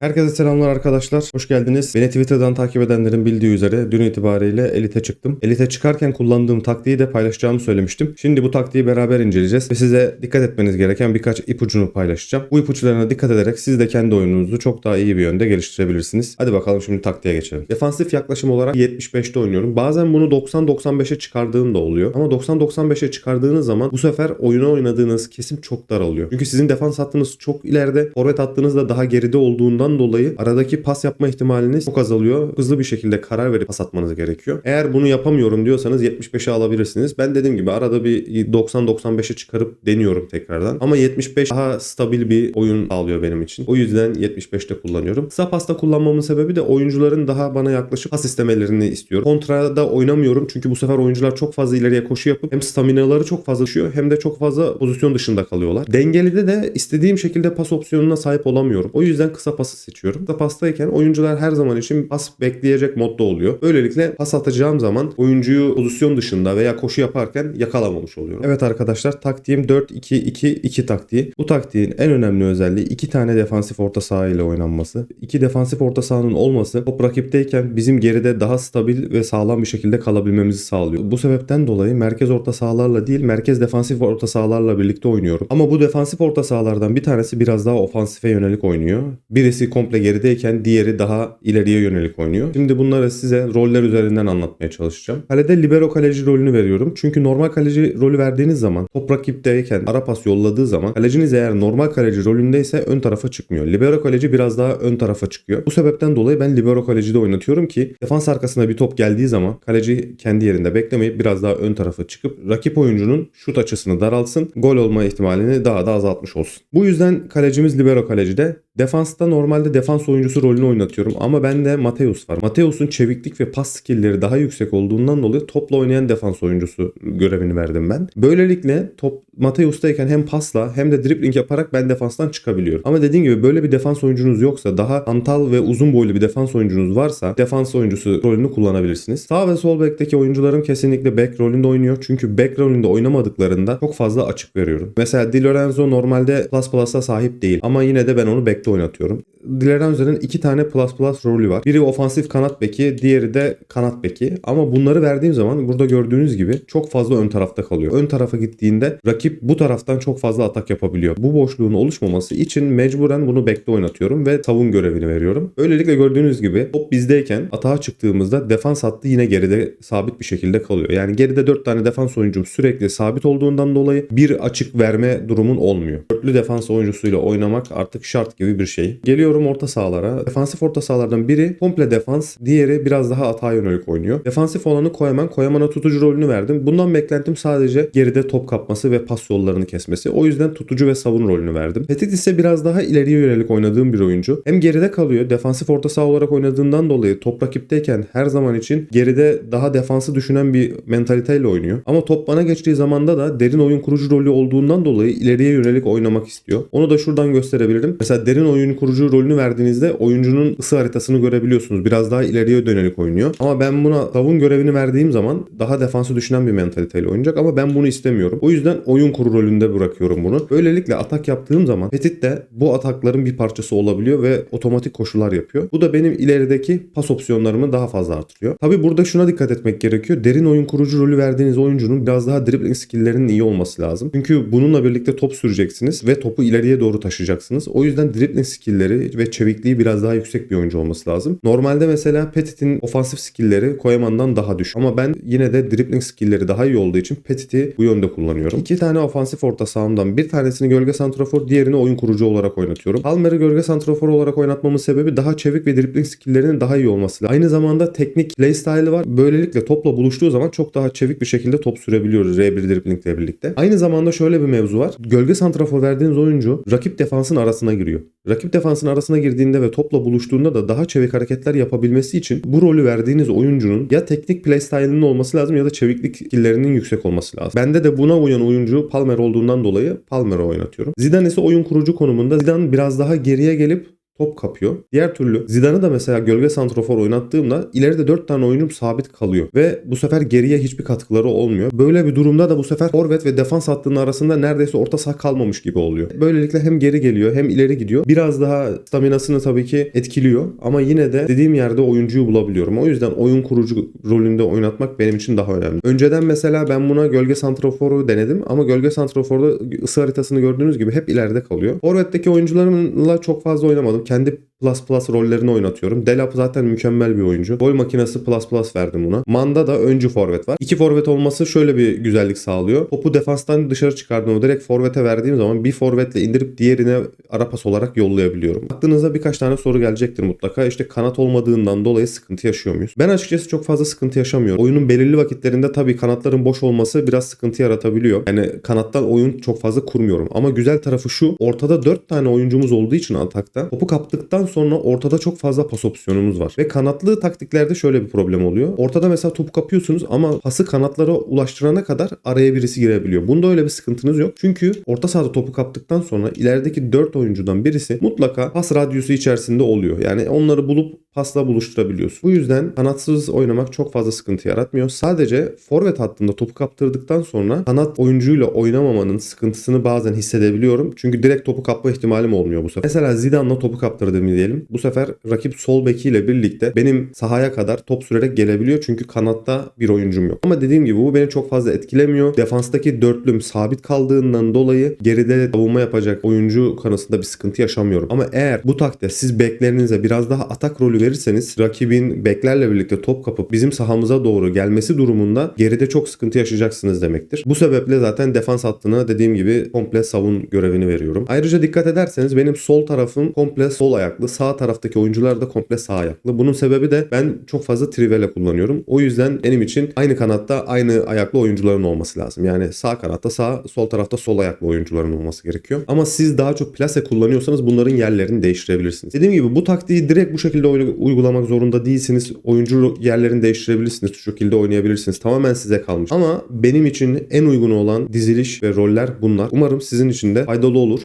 Herkese selamlar arkadaşlar. Hoş geldiniz. Beni Twitter'dan takip edenlerin bildiği üzere dün itibariyle Elite çıktım. Elite çıkarken kullandığım taktiği de paylaşacağımı söylemiştim. Şimdi bu taktiği beraber inceleyeceğiz ve size dikkat etmeniz gereken birkaç ipucunu paylaşacağım. Bu ipuçlarına dikkat ederek siz de kendi oyununuzu çok daha iyi bir yönde geliştirebilirsiniz. Hadi bakalım şimdi taktiğe geçelim. Defansif yaklaşım olarak 75'te oynuyorum. Bazen bunu 90-95'e çıkardığım da oluyor. Ama 90-95'e çıkardığınız zaman bu sefer oyunu oynadığınız kesim çok daralıyor. Çünkü sizin defans hattınız çok ileride, forvet hattınız da daha geride olduğundan dolayı aradaki pas yapma ihtimaliniz çok azalıyor. Hızlı bir şekilde karar verip pas atmanız gerekiyor. Eğer bunu yapamıyorum diyorsanız 75'e alabilirsiniz. Ben dediğim gibi arada bir 90-95'e çıkarıp deniyorum tekrardan. Ama 75 daha stabil bir oyun sağlıyor benim için. O yüzden 75'te kullanıyorum. Kısa pasta kullanmamın sebebi de oyuncuların daha bana yaklaşıp pas istemelerini istiyorum. Kontrada oynamıyorum çünkü bu sefer oyuncular çok fazla ileriye koşu yapıp hem staminaları çok fazla düşüyor hem de çok fazla pozisyon dışında kalıyorlar. Dengelide de istediğim şekilde pas opsiyonuna sahip olamıyorum. O yüzden kısa pası seçiyorum. Kısa pastayken oyuncular her zaman için pas bekleyecek modda oluyor. Böylelikle pas atacağım zaman oyuncuyu pozisyon dışında veya koşu yaparken yakalamamış oluyorum. Evet arkadaşlar taktiğim 4-2-2-2 taktiği. Bu taktiğin en önemli özelliği iki tane defansif orta saha ile oynanması. İki defansif orta sahanın olması top rakipteyken bizim geride daha stabil ve sağlam bir şekilde kalabilmemizi sağlıyor. Bu sebepten dolayı merkez orta sahalarla değil merkez defansif orta sahalarla birlikte oynuyorum. Ama bu defansif orta sahalardan bir tanesi biraz daha ofansife yönelik oynuyor. Birisi komple gerideyken diğeri daha ileriye yönelik oynuyor. Şimdi bunları size roller üzerinden anlatmaya çalışacağım. Kalede libero kaleci rolünü veriyorum. Çünkü normal kaleci rolü verdiğiniz zaman top rakipteyken ara pas yolladığı zaman kaleciniz eğer normal kaleci rolündeyse ön tarafa çıkmıyor. Libero kaleci biraz daha ön tarafa çıkıyor. Bu sebepten dolayı ben libero kalecide oynatıyorum ki defans arkasına bir top geldiği zaman kaleci kendi yerinde beklemeyip biraz daha ön tarafa çıkıp rakip oyuncunun şut açısını daraltsın. Gol olma ihtimalini daha da azaltmış olsun. Bu yüzden kalecimiz libero kalecide. Defansta normalde defans oyuncusu rolünü oynatıyorum ama bende Mateus var. Mateus'un çeviklik ve pas skillleri daha yüksek olduğundan dolayı topla oynayan defans oyuncusu görevini verdim ben. Böylelikle top Mateus'tayken hem pasla hem de dribbling yaparak ben defanstan çıkabiliyorum. Ama dediğim gibi böyle bir defans oyuncunuz yoksa daha antal ve uzun boylu bir defans oyuncunuz varsa defans oyuncusu rolünü kullanabilirsiniz. Sağ ve sol bekteki oyuncularım kesinlikle back rolünde oynuyor. Çünkü back rolünde oynamadıklarında çok fazla açık veriyorum. Mesela Di Lorenzo normalde plus plus'a sahip değil ama yine de ben onu back'te oynatıyorum. Di Lorenzo'nun iki tane plus plus rolü var. Biri ofansif kanat beki, diğeri de kanat beki. Ama bunları verdiğim zaman burada gördüğünüz gibi çok fazla ön tarafta kalıyor. Ön tarafa gittiğinde rakip bu taraftan çok fazla atak yapabiliyor. Bu boşluğun oluşmaması için mecburen bunu back'te oynatıyorum ve savun görevini veriyorum. Böylelikle gördüğünüz gibi top bizdeyken atağa çıktığımızda defans hattı yine geride sabit bir şekilde kalıyor. Yani geride 4 tane defans oyuncum sürekli sabit olduğundan dolayı bir açık verme durumun olmuyor. Dörtlü defans oyuncusuyla oynamak artık şart gibi bir şey. Geliyorum orta sahalara. Defansif orta sahalardan biri komple defans, diğeri biraz daha atağa yönelik oynuyor. Defansif olanı Koyaman, Koyaman'a tutucu rolünü verdim. Bundan beklentim sadece geride top kapması ve pas yollarını kesmesi. O yüzden tutucu ve savun rolünü verdim. Petit ise biraz daha ileriye yönelik oynadığım bir oyuncu. Hem geride kalıyor, defansif orta saha olarak oynadığından dolayı top rakipteyken her zaman için geride daha defansı düşünen bir mentaliteyle oynuyor. Ama top bana geçtiği zamanda da derin oyun kurucu rolü olduğundan dolayı ileriye yönelik oynamak istiyor. Onu da şuradan gösterebilirim. Mesela derin oyun kurucu rolünü verdiğinizde oyuncunun ısı haritasını görebiliyorsunuz. Biraz daha ileriye dönelik oynuyor. Ama ben buna savun görevini verdiğim zaman daha defansı düşünen bir mentaliteyle oynayacak ama ben bunu istemiyorum. O yüzden oyun kuru rolünde bırakıyorum bunu. Böylelikle atak yaptığım zaman Petit de bu atakların bir parçası olabiliyor ve otomatik koşular yapıyor. Bu da benim ilerideki pas opsiyonlarımı daha fazla artırıyor. Tabi burada şuna dikkat etmek gerekiyor. Derin oyun kurucu rolü verdiğiniz oyuncunun biraz daha dribbling skilllerinin iyi olması lazım. Çünkü bununla birlikte top süreceksiniz ve topu ileriye doğru taşıyacaksınız. O yüzden dribbling skillleri ve çevikliği biraz daha yüksek bir oyuncu olması lazım. Normalde mesela Petit'in ofansif skillleri Koyaman'dan daha düşük. Ama ben yine de dribbling skillleri daha iyi olduğu için Petit'i bu yönde kullanıyorum. İki tane ofansif orta sahamdan bir tanesini gölge santrafor, diğerini oyun kurucu olarak oynatıyorum. Palmer'i gölge santrafor olarak oynatmamın sebebi daha çevik ve dribbling skilllerinin daha iyi olması. Aynı zamanda teknik play style'ı var. Böylelikle topla buluştuğu zaman çok daha çevik bir şekilde top sürebiliyoruz R1 dribbling ile birlikte. Aynı zamanda şöyle bir mevzu var. Gölge santrafor verdiğiniz oyuncu rakip defansın arasına giriyor. Rakip defansın arasına girdiğinde ve topla buluştuğunda da daha çevik hareketler yapabilmesi için bu rolü verdiğiniz oyuncunun ya teknik play style'ının olması lazım ya da çeviklik skilllerinin yüksek olması lazım. Bende de buna uyan oyuncu Palmer olduğundan dolayı Palmer'ı oynatıyorum. Zidane ise oyun kurucu konumunda. Zidane biraz daha geriye gelip top kapıyor. Diğer türlü Zidane'ı da mesela gölge santrofor oynattığımda ileride 4 tane oyuncum sabit kalıyor. Ve bu sefer geriye hiçbir katkıları olmuyor. Böyle bir durumda da bu sefer forvet ve defans hattının arasında neredeyse orta saha kalmamış gibi oluyor. Böylelikle hem geri geliyor hem ileri gidiyor. Biraz daha staminasını tabii ki etkiliyor. Ama yine de dediğim yerde oyuncuyu bulabiliyorum. O yüzden oyun kurucu rolünde oynatmak benim için daha önemli. Önceden mesela ben buna gölge santroforu denedim ama gölge santroforda ısı haritasını gördüğünüz gibi hep ileride kalıyor. Forvet'teki oyuncularımla çok fazla oynamadım. Kendi plus plus rollerini oynatıyorum. Delap zaten mükemmel bir oyuncu. Gol makinesi plus plus verdim buna. Manda da öncü forvet var. İki forvet olması şöyle bir güzellik sağlıyor. Topu defanstan dışarı çıkardığımda direkt forvete verdiğim zaman bir forvetle indirip diğerine ara pas olarak yollayabiliyorum. Aklınıza birkaç tane soru gelecektir mutlaka. İşte kanat olmadığından dolayı sıkıntı yaşıyor muyuz? Ben açıkçası çok fazla sıkıntı yaşamıyorum. Oyunun belirli vakitlerinde tabii kanatların boş olması biraz sıkıntı yaratabiliyor. Yani kanattan oyun çok fazla kurmuyorum. Ama güzel tarafı şu. Ortada 4 tane oyuncumuz olduğu için atakta topu kaptıktan sonra ortada çok fazla pas opsiyonumuz var. Ve kanatlı taktiklerde şöyle bir problem oluyor. Ortada mesela topu kapıyorsunuz ama pası kanatlara ulaştırana kadar araya birisi girebiliyor. Bunda öyle bir sıkıntınız yok. Çünkü orta sahada topu kaptıktan sonra ilerideki 4 oyuncudan birisi mutlaka pas radyosu içerisinde oluyor. Yani onları bulup pasla buluşturabiliyorsun. Bu yüzden kanatsız oynamak çok fazla sıkıntı yaratmıyor. Sadece forvet hattında topu kaptırdıktan sonra kanat oyuncuyla oynamamanın sıkıntısını bazen hissedebiliyorum. Çünkü direkt topu kapma ihtimalim olmuyor bu sefer. Mesela Zidane'la topu kaptırdığımı diyelim. Bu sefer rakip sol bekiyle birlikte benim sahaya kadar top sürerek gelebiliyor. Çünkü kanatta bir oyuncum yok. Ama dediğim gibi bu beni çok fazla etkilemiyor. Defanstaki dörtlüm sabit kaldığından dolayı geride savunma yapacak oyuncu konusunda bir sıkıntı yaşamıyorum. Ama eğer bu takdirde siz beklerinize biraz daha atak rolü verirseniz rakibin beklerle birlikte top kapıp bizim sahamıza doğru gelmesi durumunda geride çok sıkıntı yaşayacaksınız demektir. Bu sebeple zaten defans hattına dediğim gibi komple savun görevini veriyorum. Ayrıca dikkat ederseniz benim sol tarafım komple sol ayaklı. Sağ taraftaki oyuncular da komple sağ ayaklı. Bunun sebebi de ben çok fazla trivela kullanıyorum. O yüzden benim için aynı kanatta aynı ayaklı oyuncuların olması lazım. Yani sağ kanatta sağ, sol tarafta sol ayaklı oyuncuların olması gerekiyor. Ama siz daha çok plase kullanıyorsanız bunların yerlerini değiştirebilirsiniz. Dediğim gibi bu taktiği direkt bu şekilde oy- uygulamak zorunda değilsiniz. Oyuncu yerlerini değiştirebilirsiniz. Şu şekilde oynayabilirsiniz. Tamamen size kalmış. Ama benim için en uygun olan diziliş ve roller bunlar. Umarım sizin için de faydalı olur.